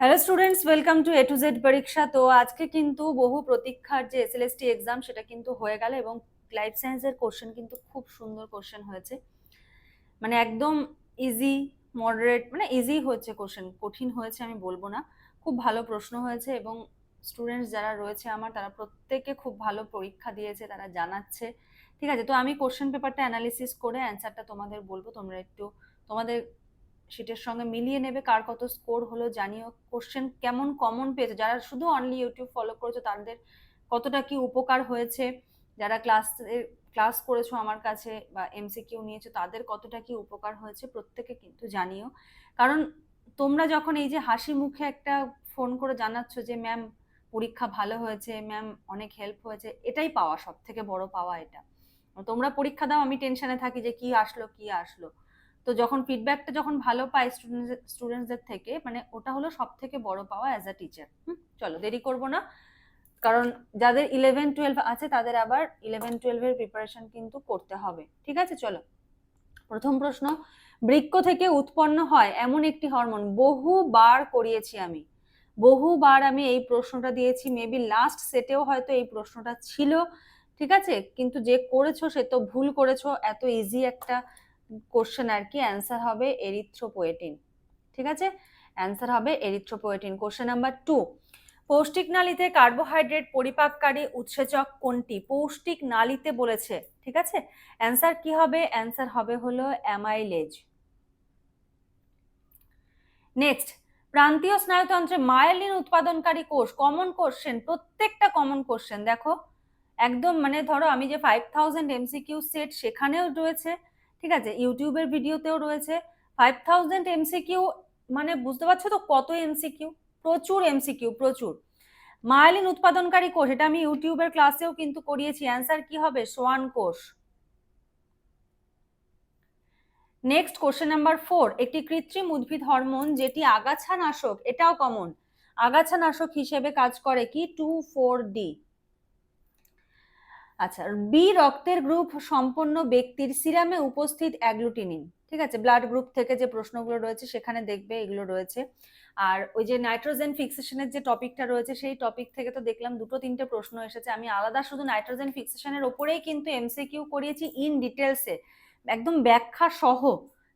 Hello students welcome to A to Z পরীক্ষা তো আজকে কিন্তু বহু প্রতীক্ষার যে এসএলএসটি এক্সাম সেটা কিন্তু হয়ে গেল এবং লাইফ সায়েন্সের কোশ্চেন কিন্তু খুব সুন্দর কোশ্চেন হয়েছে। মানে একদম ইজি মডারেট মানে ইজি হয়েছে কোশ্চেন কঠিন হয়েছে আমি বলব না। খুব ভালো প্রশ্ন হয়েছে এবং স্টুডেন্টস যারা রয়েছে আমার, তারা প্রত্যেকে খুব ভালো পরীক্ষা দিয়েছে, তারা জানাচ্ছে। ঠিক আছে, তো আমি কোশ্চেন পেপারটা অ্যানালিসিস করে অ্যান্সারটা তোমাদের বলব। তোমরা একটু, তোমাদের সেটার সঙ্গে মিলিয়ে নেবে, কার কত স্কোর হলো, জানিও। কোশ্চেন কেমন কমন পেয়েছে? যারা শুধু অনলি ইউটিউব ফলো করেছ, তাদের কতটা কি উপকার হয়েছে? যারা ক্লাস ক্লাস করেছ আমার কাছে বা এমসিকিউ নিয়েছো, তাদের কতটা কি উপকার হয়েছে প্রত্যেকে কিন্তু জানিও। কারণ তোমরা যখন এই যে হাসি মুখে একটা ফোন করে জানাচ্ছ যে ম্যাম পরীক্ষা ভালো হয়েছে ম্যাম অনেক হেল্প হয়েছে, এটাই পাওয়া সব থেকে বড় পাওয়া এটা। তোমরা পরীক্ষা দাও, আমি টেনশনে থাকি যে, কি আসলো কি আসলো? তো যখন ফিডব্যাকটা যখন ভালো পাই স্টুডেন্টস স্টুডেন্টসদের থেকে মানে ওটা হলো সব থেকে বড় পাওয়া অ্যাজ আ টিচার চলো দেরি করব না। কারণ যাদের ইলেভেন টুয়েলভ আছে, তাদের আবার ইলেভেন টুয়েলভের প্রিপারেশন কিন্তু করতে হবে। ঠিক আছে, চলো। প্রথম প্রশ্ন, বৃক্ষ থেকে উৎপন্ন হয় এমন একটি হরমোন বহুবার করিয়েছি আমি। বহুবার আমি এই প্রশ্নটা দিয়েছি। মেবি লাস্ট সেটেও হয়তো এই প্রশ্নটা ছিল। ঠিক আছে? কিন্তু যে করেছ সে তো ভুল করেছ। এত ইজি একটা কোশ্চেন আর কি অ্যান্সার হবে এরিথ্রোপোয়েটিন ঠিক আছে? অ্যান্সার হবে এরিথ্রোপোয়েটিন কোশ্চেন নাম্বার টু পৌষ্টিক নালীতে কার্বোহাইড্রেট পরিপাককারী উৎসেচক কোনটি? পৌষ্টিক নালীতে বলেছে, ঠিক আছে? অ্যান্সার কি হবে? অ্যান্সার হবে হলো অ্যামাইলেজ নেক্সট প্রান্তীয় স্নায়ুতন্ত্রে মায়েলিন উৎপাদনকারী কোষ কমন কোশ্চেন প্রত্যেকটা কমন কোশ্চেন দেখো। একদম মানে ধরো আমি যে ফাইভ থাউজেন্ড এমসিকিউ সেট সেখানেও রয়েছে ঠিক আছে? ইউটিউবের ভিডিওতেও রয়েছে। ফাইভ থাউজেন্ড এমসিকিউ মানে বুঝতে পারছ তো কত এমসিকিউ প্রচুর এমসিকিউ প্রচুর। মায়ালিন উৎপাদনকারী কোষ, এটা আমি ইউটিউবের ক্লাসেও কিন্তু করিয়েছি। অ্যান্সার কি হবে? সোয়ান কোষ। নেক্সট কোশ্চেন নাম্বার ফোর একটি কৃত্রিম উদ্ভিদ হরমোন যেটি আগাছা নাশক এটাও কমন আগাছা নাশক হিসেবে কাজ করে কি? টু ফোর ডি আচ্ছা বি রক্তের গ্রুপ সম্পন্ন ব্যক্তির সিরামে উপস্থিত অ্যাগ্লুটিনিন ঠিক আছে? ব্লাড গ্রুপ থেকে যে প্রশ্নগুলো রয়েছে সেখানে দেখবে এগুলো রয়েছে। আর ওই যে নাইট্রোজেন ফিক্সেশনের যে টপিকটা রয়েছে, সেই টপিক থেকে তো দেখলাম দুটো তিনটে প্রশ্ন এসেছে। আমি আলাদা শুধু নাইট্রোজেন ফিক্সেশনের ওপরেই কিন্তু এমসিকিউ করিয়েছি ইন ডিটেলসে একদম ব্যাখ্যা সহ,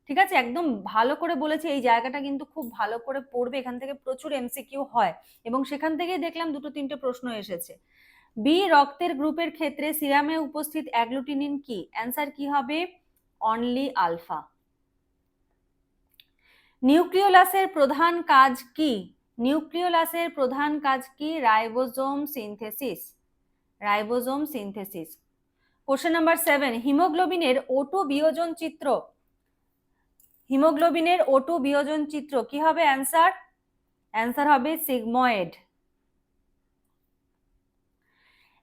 ঠিক আছে? একদম ভালো করে বলেছি, এই জায়গাটা কিন্তু খুব ভালো করে পড়বে। এখান থেকে প্রচুর এমসিকিউ হয়। এবং সেখান থেকেই দেখলাম দুটো তিনটে প্রশ্ন এসেছে। বি, রক্তের গ্রুপের ক্ষেত্রে সিরামে উপস্থিত অ্যাগ্লুটিনিন কি? অ্যান্সার কি হবে? Only alpha. নিউক্লিওলাসের প্রধান কাজ কি? নিউক্লিওলাসের প্রধান কাজ কি? Ribosome synthesis. Ribosome synthesis. Question number seven, হিমোগ্লোবিনের O two বিয়োজন চিত্র। হিমোগ্লোবিনের ওটু বিয়োজন চিত্র, কি হবে অ্যান্সার? অ্যান্সার হবে সিগময়েড।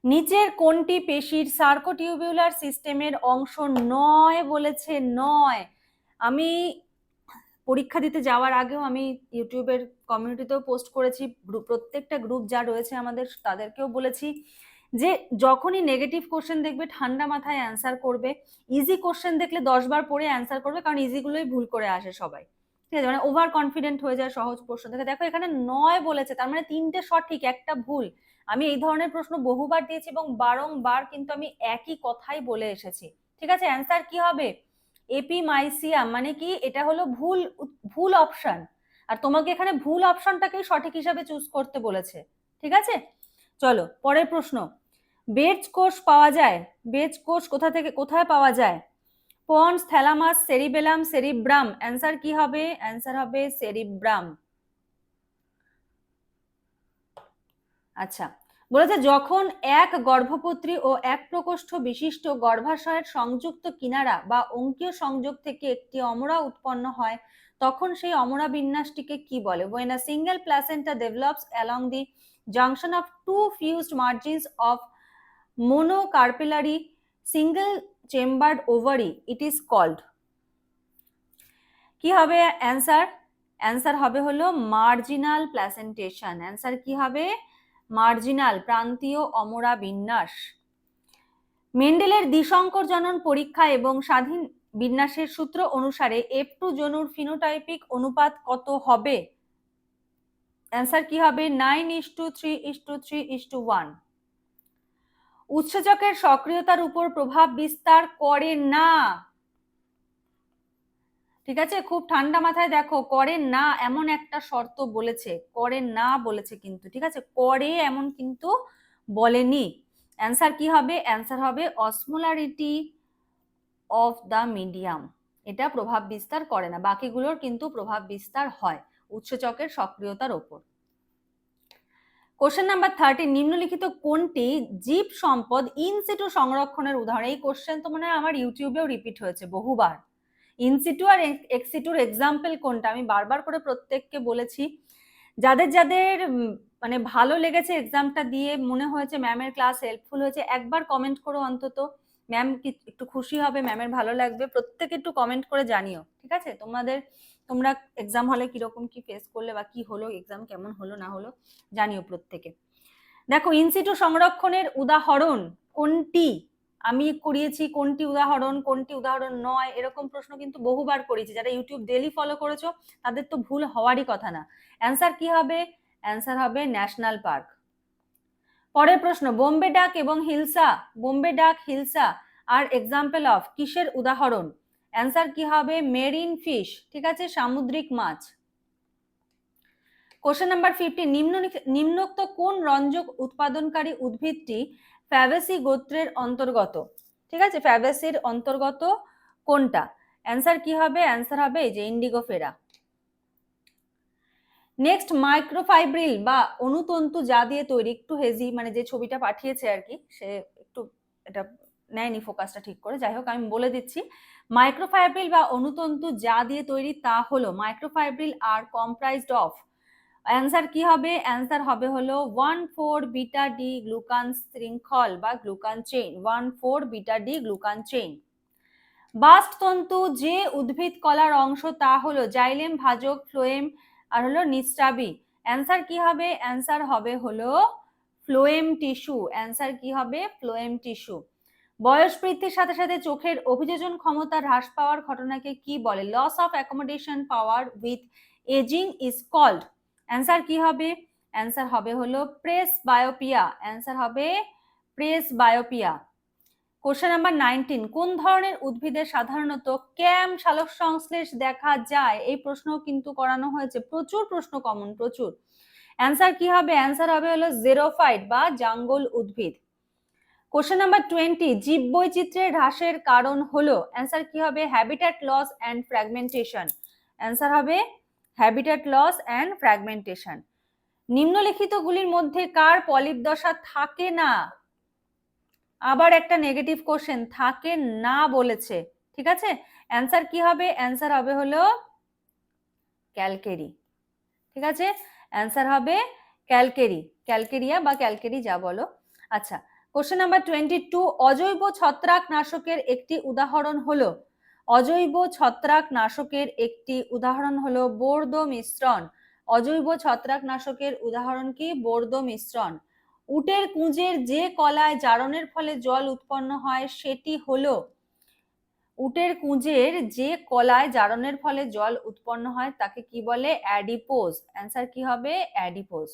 নিচের কোনটি পেশির সার্কোটিউবিউলার সিস্টেমের অংশ নয় বলেছে নয়। আমি পরীক্ষা দিতে যাওয়ার আগেও আমি ইউটিউবের কমিউনিটিতেও পোস্ট করেছি। প্রত্যেকটা গ্রুপ যা রয়েছে আমাদের তাদেরকেও বলেছি যে যখনই নেগেটিভ কোশ্চেন দেখবে, ঠান্ডা মাথায় অ্যান্সার করবে। ইজি কোশ্চেন দেখলে দশবার পড়ে অ্যান্সার করবে, কারণ ইজিগুলোই ভুল করে আসে সবাই। ঠিক আছে? মানে ওভার কনফিডেন্ট হয়ে যায় সহজ প্রশ্ন। দেখে দেখো এখানে নয় বলেছে, তার মানে তিনটে সঠিক, একটা ভুল। আমি এই ধরনের প্রশ্ন বহুবার দিয়েছি এবং বারংবার কিন্তু আমি একই কথাই বলে এসেছি। ঠিক আছে? অ্যান্সার কি হবে? এপিমাইসিয়াম মানে কি? এটা হলো ভুল ভুল অপশন আর তোমাকে এখানে ভুল অপশনটাকেই সঠিক হিসাবে চুজ করতে বলেছে। ঠিক আছে? চলো, পরের প্রশ্ন। বেজ কোষ পাওয়া যায়? বেজ কোষ কোথা থেকে, কোথায় পাওয়া যায়? Pons thalamus, cerebellum, cerebrum. Answer কি হবে? অ্যান্সার হবে সেরিব্রাম। আচ্ছা বলেছে যখন এক গর্ভপত্রী ও এক প্রকোষ্ঠ বিশিষ্ট গর্ভাশয়ের সংযুক্ত কিনারা বা অঙ্কীয় সংযোগ থেকে একটি অমরা উৎপন্ন হয়, তখন সেই অমরা বিন্যাসটিকে কি বলে? When a single placenta develops along the junction of two fused margins of monocarpellary single chambered ovary, it is called. কি হবে অ্যান্সার? অ্যান্সার হবে হলো মার্জিনাল প্লাসেন্টেশন। অ্যান্সার কি হবে? মার্জিনাল, প্রান্তীয় অমরা বিন্যাস মেন্ডেলের দ্বিসংকর জনন পরীক্ষা এবং স্বাধীন বিন্যাসের সূত্র অনুসারে এফ টু জনুর ফিনোটাইপিক অনুপাত কত হবে? অ্যান্সার কি হবে? Nine is to three is to three is to one. উৎসেচকের সক্রিয়তার উপর প্রভাব বিস্তার করে না। ঠিক আছে? খুব ঠান্ডা মাথায় দেখো, করে না এমন একটা শর্ত বলেছে, করে না বলেছে কিন্তু, ঠিক আছে? করে এমন কিন্তু বলেনি। অ্যান্সার কি হবে? অ্যান্সার হবে অসমোলারিটি অফ দ্য মিডিয়াম। এটা প্রভাব বিস্তার করে না, বাকিগুলোর কিন্তু প্রভাব বিস্তার হয় উৎসেচকের সক্রিয়তার ওপর। কোশ্চেন নাম্বার থার্টি নিম্নলিখিত কোনটি জীব সম্পদ ইনসিটু সংরক্ষণের উদাহরণ? এই কোশ্চেন তো মনে হয় আমার ইউটিউবেও রিপিট হয়েছে বহুবার। ইনসিটু আর এক্সিটুর এক্সাম্পল কোনটা? আমি বারবার করে প্রত্যেককে বলেছি, যাদের যাদের মানে ভালো লেগেছে এক্সামটা দিয়ে মনে হয়েছে ম্যামের ক্লাস হেল্পফুল হয়েছে, একবার কমেন্ট করো অন্তত। ম্যাম একটু খুশি হবে ম্যামের ভালো লাগবে, প্রত্যেকে একটু কমেন্ট করে জানিও, ঠিক আছে? তোমাদের তোমরা এক্সাম হলে কীরকম কি ফেস করলে বা কি হলো এক্সাম কেমন হলো, না হলো, জানিও প্রত্যেকে। দেখো ইনসিটু সংরক্ষণের উদাহরণ কোনটি? আমি করিয়েছি কোনটি উদাহরণ কোনটি উদাহরণ নয়, এরকম প্রশ্ন কিন্তু বহুবার করেছি যারা ইউটিউব ডেলি ফলো করেছ, তাদের তো ভুল হওয়ারই কথা না। অ্যান্সার কি হবে? অ্যান্সার হবে ন্যাশনাল পার্ক পরের প্রশ্ন, বোম্বে ডাক এবং হিলসা, বোম্বে ডাক, হিলসা, আর এক্সাম্পল অফ কিসের উদাহরণ? অ্যান্সার কি হবে? মেরিন ফিশ ঠিক আছে? সামুদ্রিক মাছ। কোশ্চেন নাম্বার ফিফটি নিম্ন নিম্নোক্ত কোন রঞ্জক উৎপাদনকারী উদ্ভিদটি ফ্যাবেসি গোত্রের অন্তর্গত? ঠিক আছে? ফ্যাবেসির অন্তর্গত কোনটা? অ্যান্সার কি হবে? অ্যান্সার হবে এই যে ইন্ডিগোফেরা নেক্সট মাইক্রোফাইব্রিল বা অনুতন্তু যা দিয়ে তৈরি, একটু হেজি মানে যে ছবিটা পাঠিয়েছে আর কি, সে একটু এটা নেয়নি ফোকাসটা ঠিক করে। যাই হোক, আমি বলে দিচ্ছি মাইক্রোফাইব্রিল বা অনুতন্তু যা দিয়ে তৈরি তা হলো microfibril R comprised of answer কি হবে? অ্যান্সার হবে হলো one four beta D glucan শৃঙ্খল বা glucan chain one four beta D glucan chain bast তন্তু যে উদ্ভিদ কলার অংশ তা হলো জাইলেম, ভাজক, ফ্লোয়েম আর হলো নিস্টাবি। অ্যান্সার কি হবে? অ্যান্সার হবে হলো ফ্লোয়েম টিস্যু। অ্যান্সার কি হবে? Phloem tissue. বয়স বৃদ্ধির সাথে সাথে চোখের অভিযোজন ক্ষমতা হ্রাস পাওয়ার ঘটনাকে কি বলে? Loss of accommodation power with aging is called answer কি হবে? অ্যান্সার হবে হলো প্রেস বায়োপিয়া অ্যান্সার হবে presbyopia question number nineteen কোন ধরনের উদ্ভিদের সাধারণত ক্যাম সালোক সংশ্লেষ দেখা যায়? এই প্রশ্ন কিন্তু করানো হয়েছে। প্রচুর প্রশ্ন কমন প্রচুর। অ্যান্সার কি হবে? অ্যান্সার হবে হলো জেরোফাইট বা জাঙ্গল উদ্ভিদ। কোশ্চেন নাম্বার টোয়েন্টি জীব বৈচিত্র্যের হ্রাসের কারণ হলো অ্যান্সার কি হবে? Habitat loss and fragmentation answer হবে হ্যাবিটাট লস অ্যান্ড ফ্র্যাগমেন্টেশন নিম্নলিখিতগুলির মধ্যে কার পলিপ দশা থাকে না? আবার একটা নেগেটিভ কোশ্চেন থাকে না বলেছে, ঠিক আছে? অ্যান্সার কি হবে? অ্যান্সার হবে হলো ক্যালকেরি, ঠিক আছে? অ্যান্সার হবে ক্যালকেরি, ক্যালকেরিয়া বা ক্যালকেরি যা বলো। আচ্ছা কোশ্চেন নাম্বার টোয়েন্টি টু অজৈব ছত্রাক নাশকের একটি উদাহরণ হলো। অজৈব ছত্রাক নাশকের একটি উদাহরণ হলো বোর্দ মিশ্রণ। অজৈব ছত্রাক নাশকের উদাহরণ কি? বোর্দ মিশ্রণ। উটের কুঁজের যে কলায় জারণের ফলে জল উৎপন্ন হয়, সেটি হলো উটের কুঁজের যে কলায় জারণের ফলে জল উৎপন্ন হয়, তাকে কি বলে? অ্যাডিপোজ। অ্যান্সার কি হবে? অ্যাডিপোজ।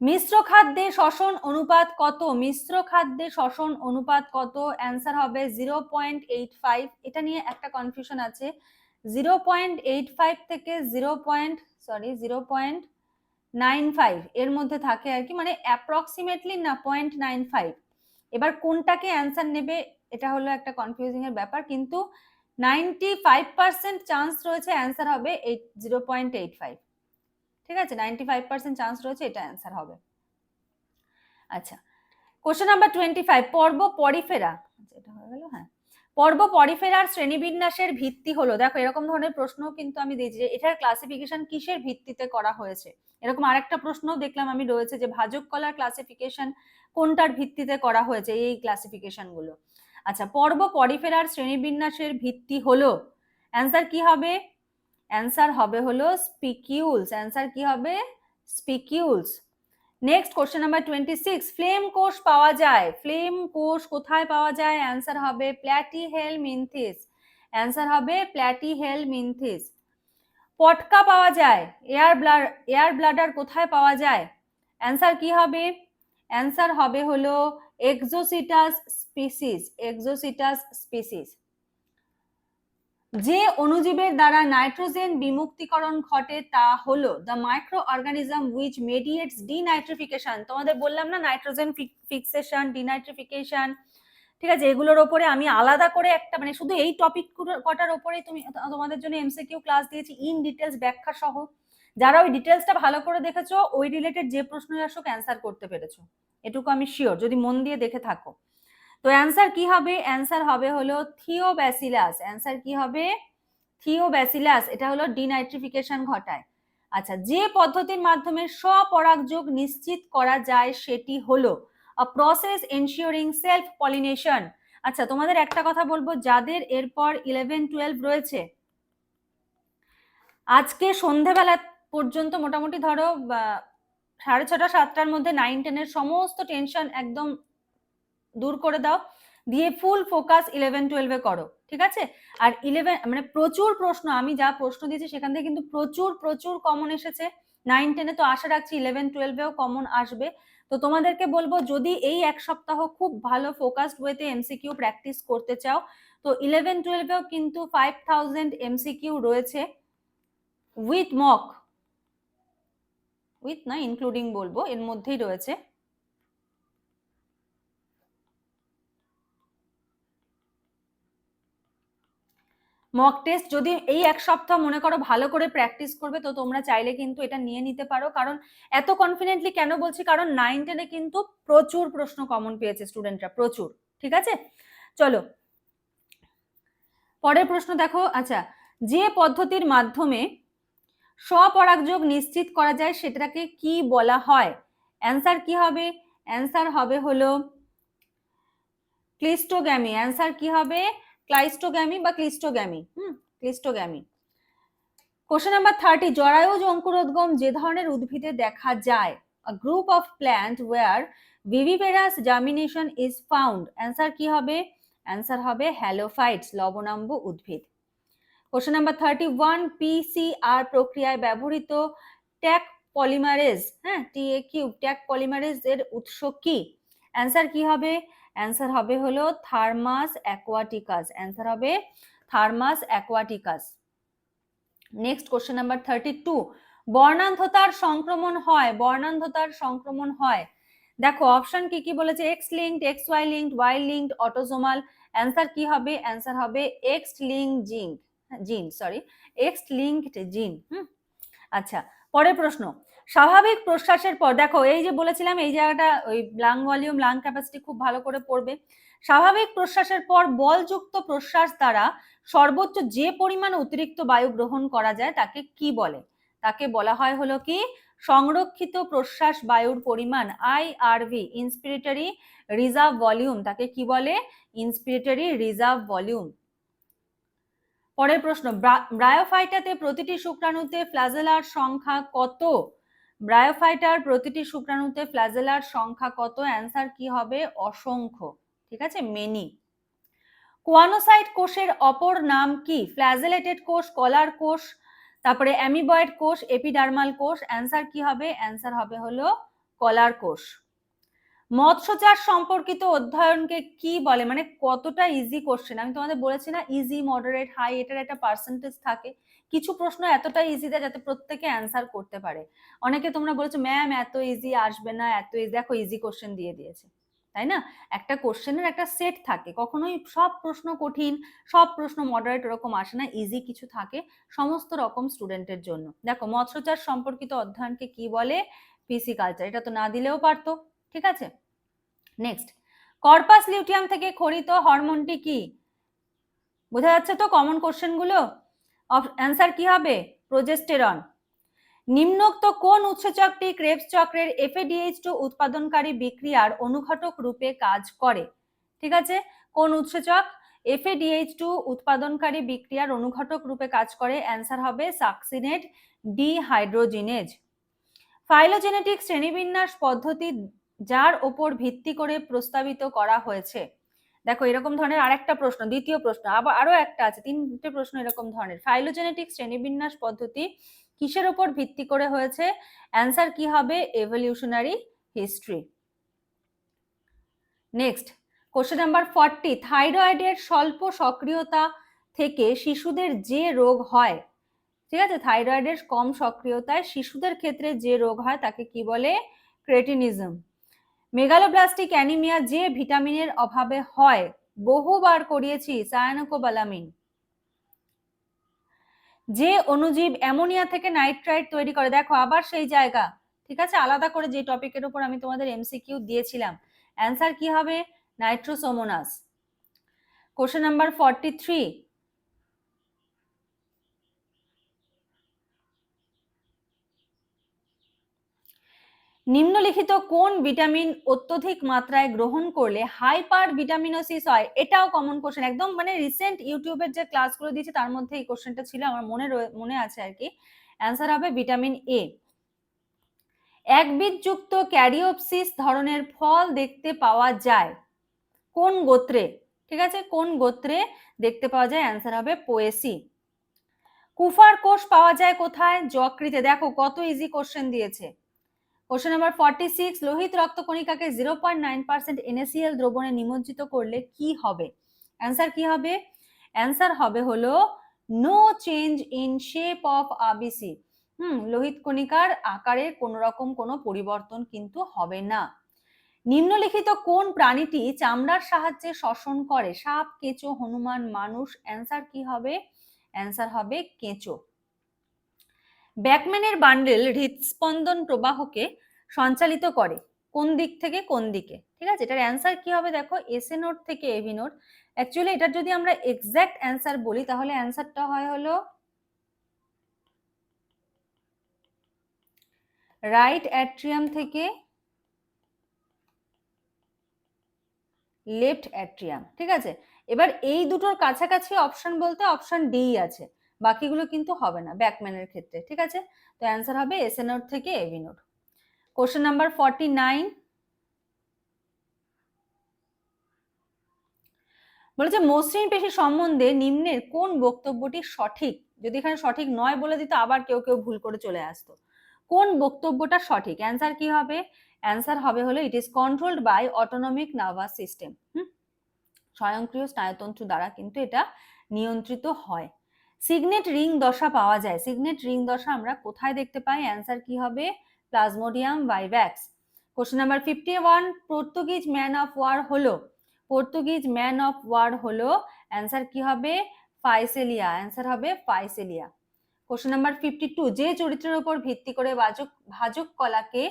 মিশ্র খাদ্যে শ্বসন অনুপাত কত? মিশ্র খাদ্যে শ্বসন অনুপাত কত? অ্যান্সার হবে জিরো পয়েন্ট এইট ফাইভ এটা নিয়ে একটা কনফিউশন আছে। জিরো পয়েন্ট এইট ফাইভ থেকে zero point sorry zero point nine five এর মধ্যে থাকে আর কি মানে অ্যাপ্রক্সিমেটলি না পয়েন্ট নাইন ফাইভ এবার কোনটাকে অ্যান্সার নেবে, এটা হলো একটা কনফিউজিং এর ব্যাপার, কিন্তু নাইনটি ফাইভ পার্সেন্ট চান্স রয়েছে অ্যান্সার হবে eight zero point eight five ঠিক আছে? নাইনটি ফাইভ পার্সেন্ট চান্স রয়েছে এটা অ্যান্সার হবে। আচ্ছা কোশ্চেন নাম্বার টোয়েন্টি ফাইভ পর্ব পরিফেরা। আচ্ছা এটা হয়ে গেল হ্যাঁ। পর্ব পরিফেরার শ্রেণীবিন্যাসের ভিত্তি হলো, দেখো এরকম ধরনের প্রশ্ন কিন্তু আমি দিয়েছি যে এটার ক্লাসিফিকেশন কিসের ভিত্তিতে করা হয়েছে? এরকম আরেকটা প্রশ্নও দেখলাম আমি রয়েছে যে ভাজক কলার ক্লাসিফিকেশন কোনটার ভিত্তিতে করা হয়েছে এই ক্লাসিফিকেশনগুলো। আচ্ছা পর্ব পরিফেরার শ্রেণীবিন্যাসের ভিত্তি হলো অ্যান্সার কি হবে? অ্যান্সার হবে হলো স্পিকিউলস অ্যান্সার কি হবে? Spicules next question number twenty six flame কোষ পাওয়া যায়। ফ্লেম কোষ কোথায় পাওয়া যায়? অ্যান্সার হবে প্ল্যাটি হেল মিনথিস অ্যান্সার হবে প্ল্যাটি হেল মিনথিস পটকা পাওয়া যায়। এয়ার ব্লাড এয়ার ব্লাডার কোথায় পাওয়া যায়? অ্যান্সার কি হবে? অ্যান্সার হবে হলো এক্সোসিটাস স্পিসিস এক্সোসিটাস স্পিসিস যে অণুজীবের দ্বারা নাইট্রোজেন বিমুক্তিকরণ ঘটে তা হলো the micro organism which mediates denitrification তোমাদের বললাম না নাইট্রোজেন ফিক্সেশন ডিনাইট্রিফিকেশন ঠিক আছে, এগুলোর ওপরে আমি আলাদা করে একটা মানে শুধু এই টপিক কটার ওপরেই তুমি তোমাদের জন্য এমসিকিউ ক্লাস দিয়েছি ইন ডিটেলস ব্যাখ্যা সহ। যারা ওই ডিটেলসটা ভালো করে দেখেছ, ওই রিলেটেড যে প্রশ্ন আসুক অ্যান্সার করতে পেরেছ। এটুকু আমি শিওর যদি মন দিয়ে দেখে থাকো। তো অ্যান্সার কি হবে? অ্যান্সার হবে হলো থিওব্যাসিলাস। অ্যান্সার কি হবে? থিওব্যাসিলাস। এটা হলো ডিনাইট্রিফিকেশন ঘটায়। আচ্ছা যে পদ্ধতির মাধ্যমে স্বপরাগযোগ নিশ্চিত করা যায় সেটি হলো প্রসেস এনশিওরিং সেলফ পলিনেশন আচ্ছা তোমাদের একটা কথা বলব, যাদের এরপর ইলেভেন টুয়েলভ রয়েছে। আজকে সন্ধেবেলা পর্যন্ত মোটামুটি ধরো সাড়ে ছটা, সাতটার মধ্যে নাইন টেনের সমস্ত টেনশন একদম দূর করে দাও, দিয়ে ফুল ফোকাস ইলেভেন টুয়েলভে করো, ঠিক আছে? আর ইলেভেন মানে প্রচুর প্রশ্ন, আমি যা প্রশ্ন দিয়েছি সেখান থেকে কিন্তু প্রচুর প্রচুর কমন এসেছে। নাইন টেনে তো আশা রাখছি ইলেভেন টুয়েলভেও কমন আসবে। তো তোমাদেরকে বলব, যদি এই এক সপ্তাহ খুব ভালো ফোকাসড ওয়েতে এমসিকিউ প্র্যাকটিস করতে চাও, তো ইলেভেন টুয়েলভেও কিন্তু ফাইভ থাউজেন্ড এমসিকিউ রয়েছে উইথ মক উইথ না ইনক্লুডিং বলব, এর মধ্যেই রয়েছে। মক টেস্ট যদি এই এক সপ্তাহ মনে করো ভালো করে প্র্যাকটিস করবে, তো তোমরা চাইলে কিন্তু এটা নিয়ে নিতে পারো। কারণ এত কনফিডেন্টলি কেন বলছি? কারণ নাইন টেনে কিন্তু প্রচুর প্রশ্ন কমন পেয়েছে স্টুডেন্টরা প্রচুর, ঠিক আছে? চলো, পরের প্রশ্ন দেখো আচ্ছা যে পদ্ধতির মাধ্যমে স্বপরাগযোগ নিশ্চিত করা যায় সেটাকে কি বলা হয়? অ্যান্সার কি হবে? অ্যান্সার হবে হলো ক্লিস্টোগ্যামি অ্যান্সার কি হবে? ক্লাইস্টোগ্যামি বা cleistogamy? Hmm, cleistogamy. Question number thirty জরায়ুজ অঙ্কুরোদ্গম যে ধরনের উদ্ভিদে দেখা যায়? A group of plant where viviparous germination is found answer কি হবে? অ্যান্সার হবে হ্যালোফাইটস লবণাম্ব উদ্ভিদ। Question number thirty one PCR প্রক্রিয়ায় ব্যবহৃত ট্যাক পলিমারেজ। হ্যাঁ টি এ কিউ ট্যাক পলিমারেজ এর উৎস কি? অ্যান্সার কি হবে? অ্যান্সার হবে হলো থার্মাস অ্যাকোয়াটিকাস অ্যান্সার হবে Thermus aquaticus next question number thirty two বর্ণান্ধতার সংক্রমণ হয়, বর্ণান্ধতার সংক্রমণ হয়। দেখো অপশন কি কি বলেছে? X linked X Y linked Y linked autosomal answer কি হবে? অ্যান্সার হবে X link zinc gene sorry X linked gene hmm? আচ্ছা পরের প্রশ্ন। স্বাভাবিক প্রশ্বাসের পর, দেখো, এই যে বলেছিলাম, এই জায়গাটা, ওই লাং ভলিউম লাং ক্যাপাসিটি খুব ভালো করে পড়বে। স্বাভাবিক প্রশ্বাসের পর, বলযুক্ত প্রশ্বাস দ্বারা সর্বোচ্চ যে পরিমাণ অতিরিক্ত বায়ু গ্রহণ করা যায়, তাকে কি বলে? তাকে বলা হয় হলো কি? সংরক্ষিত প্রশ্বাস বায়ুর পরিমাণ আইআরভি ইন্সপিরেটরি রিজার্ভ ভলিউম তাকে কি বলে? ইন্সপিরেটরি রিজার্ভ ভলিউম পরের প্রশ্ন ব্রায়োফাইটাতে প্রতিটি শুক্রাণুতে ফ্লাজেলার সংখ্যা কত? ব্রায়োফাইটার প্রতিটি শুক্রাণুতে ফ্ল্যাজেলার সংখ্যা কত? অ্যান্সার কি হবে? অসংখ্য। ঠিক আছে? মেনি। কোয়ানোসাইট কোষের অপর নাম কি? ফ্ল্যাজেলেটেড কোষ, কলার কোষ, তারপরে অ্যামিবয়েড কোষ, এপিডার্মাল কোষ। অ্যান্সার কি হবে? অ্যান্সার হবে হলো কলার কোষ। মৎস্য চাষ সম্পর্কিত অধ্যয়নকে কি বলে? মানে কতটা ইজি কোশ্চেন আমি তোমাদের বলেছি না ইজি মডারেট হাই এটার একটা পার্সেন্টেজ থাকে। কিছু প্রশ্ন এতটা ইজি দেয় যাতে প্রত্যেকে অ্যান্সার করতে পারে। অনেকে তোমরা বলেছ ম্যাম এত ইজি আসবে না, এত ইজি দেখো ইজি কোশ্চেন দিয়ে দিয়েছে, তাই না? একটা কোশ্চেনের একটা সেট থাকে। কখনোই সব প্রশ্ন কঠিন, সব প্রশ্ন মডারেট ওরকম আসে না ইজি কিছু থাকে সমস্ত রকম স্টুডেন্টের জন্য। দেখো মৎস্য চাষ সম্পর্কিত অধ্যয়নকে কি বলে? পিসি কালচার এটা তো না দিলেও পারতো, ঠিক আছে? নেক্সট কর্পাস লিউটিয়াম থেকে খরিত হরমোনটি কি? বোঝা যাচ্ছে তো কমন কোশ্চেনগুলো? অ্যান্সার কি হবে? প্রোজেস্টেরন নিম্নোক্ত কোন উৎসেচকটি ক্রেবস চক্রের এফএডিএইচ টু উৎপাদনকারী বিক্রিয়ার অনুঘটক রূপে কাজ করে? ঠিক আছে? কোন উৎসেচক এফএডিএইচ টু উৎপাদনকারী বিক্রিয়ার অনুঘটক রূপে কাজ করে? অ্যান্সার হবে সাকসিনেট ডিহাইড্রোজিনেজ ফাইলোজেনেটিক শ্রেণীবিন্যাস পদ্ধতি যার ওপর ভিত্তি করে প্রস্তাবিত করা হয়েছে। দেখো, এরকম ধরনের আরেকটা প্রশ্ন, দ্বিতীয় প্রশ্ন, আবার আরও একটা আছে, তিনটে প্রশ্ন এরকম ধরনের। ফাইলোজেনেটিক শ্রেণীবিন্যাস পদ্ধতি কিসের ওপর ভিত্তি করে হয়েছে? অ্যান্সার কি হবে? Evolutionary history next question number forty থাইরয়েডের স্বল্প সক্রিয়তা থেকে শিশুদের যে রোগ হয়, ঠিক আছে? থাইরয়েডের কম সক্রিয়তায় শিশুদের ক্ষেত্রে যে রোগ হয়, তাকে কি বলে? ক্রেটিনিজম মেগালোব্লাস্টিক অ্যানিমিয়া যে ভিটামিনের অভাবে হয়, বহুবার করিয়েছি সায়ানোকোবালামিন। যে অণুজীব অ্যামোনিয়া থেকে নাইট্রাইট তৈরি করে, দেখো আবার সেই জায়গা। ঠিক আছে? আলাদা করে যে টপিকের উপর আমি তোমাদের এমসিকিউ দিয়েছিলাম। অ্যান্সার কি হবে? Nitrosomonas question number forty three নিম্নলিখিত কোন ভিটামিন অত্যধিক মাত্রায় গ্রহণ করলে হাইপার ভিটামিনোসিস হয়? এটাও কমন কোশ্চেন একদম মানে রিসেন্ট ইউটিউবের যে ক্লাসগুলো দিয়েছে, তার মধ্যে এই কোশ্চেনটা ছিল, আমার মনে মনে আছে আর কি। অ্যান্সার হবে ভিটামিন এ একবিধযুক্ত ক্যারিওপসিস ধরনের ফল দেখতে পাওয়া যায়। কোন গোত্রে? ঠিক আছে? কোন গোত্রে দেখতে পাওয়া যায়? অ্যান্সার হবে পোয়েসি। কুফার কোষ পাওয়া যায় কোথায়? যকৃতে। দেখো কত ইজি কোশ্চেন দিয়েছে। কোশ্চেন নাম্বার ফর্টি সিক্স লোহিত রক্তকণিকাকে zero point nine percent NaCl দ্রবণে নিমজ্জিত করলে কি হবে? অ্যান্সার কি হবে? অ্যান্সার হবে হলো no change in shape of RBC hmm, লোহিত কণিকার আকারের কোন রকম কোনো পরিবর্তন কিন্তু হবে না। নিম্নলিখিত কোন প্রাণীটি চামড়ার সাহায্যে শ্বসন করে? সাপ, কেঁচো, হনুমান, মানুষ। অ্যান্সার কি হবে? অ্যান্সার হবে কেঁচো। ব্যাকম্যানের বান্ডেল হৃদস্পন্দন প্রবাহকে সঞ্চালিত করে। কোন দিক থেকে? কোন দিকে? ঠিক আছে? এটার অ্যান্সার কি হবে দেখো? এসএ নোট থেকে এভি নোট অ্যাকচুয়ালি এটার যদি আমরা এক্স্যাক্ট অ্যান্সার বলি, তাহলে অ্যান্সারটা হয় হলো রাইট অ্যাট্রিয়াম থেকে লেফট অ্যাট্রিয়াম ঠিক আছে? এবার এই দুটোর কাছাকাছি অপশন বলতে অপশন ডি আছে। বাকিগুলো কিন্তু হবে না ব্যাকম্যানের ক্ষেত্রে, ঠিক আছে? তো অ্যান্সার হবে এস এ নোট থেকে AV node question number forty nine বলেছে, মসৃণ পেশি সম্বন্ধে নিম্নের কোন বক্তব্যটি সঠিক? যদি এখানে সঠিক নয় বলে দিত, আবার কেউ কেউ ভুল করে চলে আসতো। কোন বক্তব্যটা সঠিক? অ্যান্সার কি হবে? অ্যান্সার হবে হলো it is controlled by autonomic nervous system hmm? স্বয়ংক্রিয় স্নায়ুতন্ত্র দ্বারা কিন্তু এটা নিয়ন্ত্রিত হয়। সিগনেট রিং দশা পাওয়া যায়। সিগনেট রিং দশা আমরা কোথায় দেখতে পাই? অ্যান্সার কি হবে? Plasmodium vivax question number fifty one, Portuguese man of war হলো? পর্তুগিজ ম্যান অফ ওয়ার হলো, অ্যান্সার কি হবে? ফাইসেলিয়া। অ্যান্সার হবে Physalia. Question number fifty two, যে চরিত্রের উপর ভিত্তি করে ভাজক ভাজক কলাকে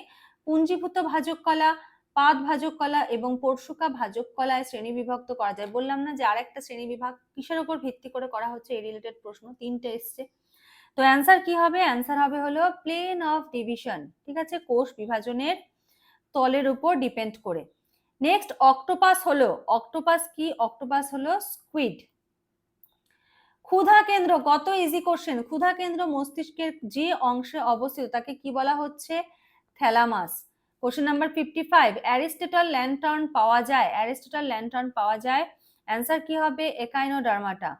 পুঞ্জীভূত ভাজক কলা পাদ ভাজক কলা এবং পরশুকা ভাজক কলায় শ্রেণি বিভক্ত করা যায়। বললাম না যে আরেকটা শ্রেণি বিভাগ কিসের উপর ভিত্তি করে করা হচ্ছে এই রিলেটেড প্রশ্ন? তিনটে এসছে। তো অ্যান্সার কি হবে? অ্যান্সার হবে হলো প্লেন অফ ডিভিশন ঠিক আছে? কোষ বিভাজনের তলের উপর ডিপেন্ড করে। নেক্সট অক্টোপাস হলো অক্টোপাস কি? অক্টোপাস হলো স্কুইড ক্ষুধা কেন্দ্র কত ইজি কোশ্চেন ক্ষুধা কেন্দ্র মস্তিষ্কের যে অংশে অবস্থিত, তাকে কি বলা হচ্ছে? Thalamus question number fifty five Aristotle lantern পাওয়া যায়। অ্যারিস্টেটল ল্যান্টার্ন পাওয়া যায়। অ্যান্সার কি হবে? একাইনোডার্মাটা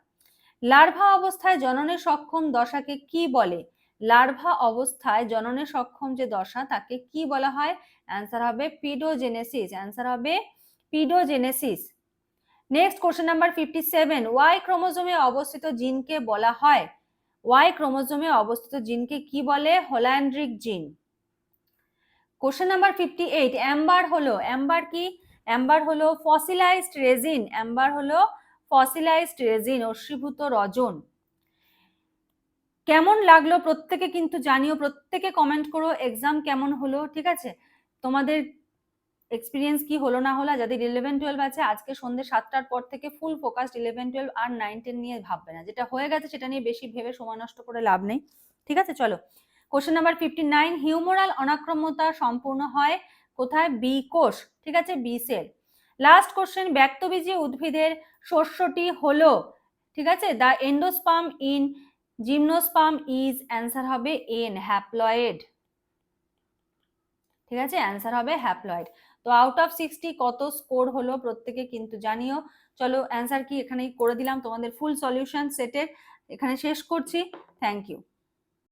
লার্ভা অবস্থায় জননে সক্ষম দশাকে কি বলে? লার্ভা অবস্থায় জননে সক্ষম যে দশা, তাকে কি বলা হয়? অ্যান্সার হবে পিডোজেনেসিস অ্যান্সার হবে pedogenesis next question number fifty seven Y ক্রোমোজোমে অবস্থিত জিনকে বলা হয়? ওয়াই ক্রোমোজোমে অবস্থিত জিনকে কি বলে? Holandric gene question number fifty eight amber হলো অ্যাম্বার কি? অ্যাম্বার হলো ফসিলাইজড রেজিন অ্যাম্বার হলো ফসিলাইজড রেজিন অশ্রীভূত রজন। কেমন লাগল প্রত্যেকে কিন্তু জানিও, প্রত্যেকে কমেন্ট করো এক্সাম কেমন হলো, ঠিক আছে? তোমাদের এক্সপিরিয়েন্স কি হলো না হলো, যাদের ইলেভেন টুয়েলভ আছে, আজকে সন্ধ্যে সাতটার পর থেকে ফুল ফোকাসড ইলেভেন টুয়েলভ আর নাইন টেন নিয়ে ভাববে না। যেটা হয়ে গেছে সেটা নিয়ে বেশি ভেবে সময় নষ্ট করে লাভ নেই। ঠিক আছে, চলো। Question number fifty nine humoral অনাক্রম্যতা সম্পূর্ণ হয় কোথায়? বি কোষ, ঠিক আছে? বি সেল লাস্ট কোশ্চেন ব্যক্তবীজী উদ্ভিদের শস্যটি হলো, ঠিক আছে? The endosperm in gymnosperm is answer হবে এন হ্যাপ্লয়েড ঠিক আছে? অ্যান্সার হবে হ্যাপ্লয়েড তো আউট অফ সিক্সটি কত স্কোর হলো প্রত্যেকে কিন্তু জানিও। চলো অ্যান্সার কি এখানেই করে দিলাম। তোমাদের ফুল সলিউশন সেটের এখানে শেষ করছি। Thank you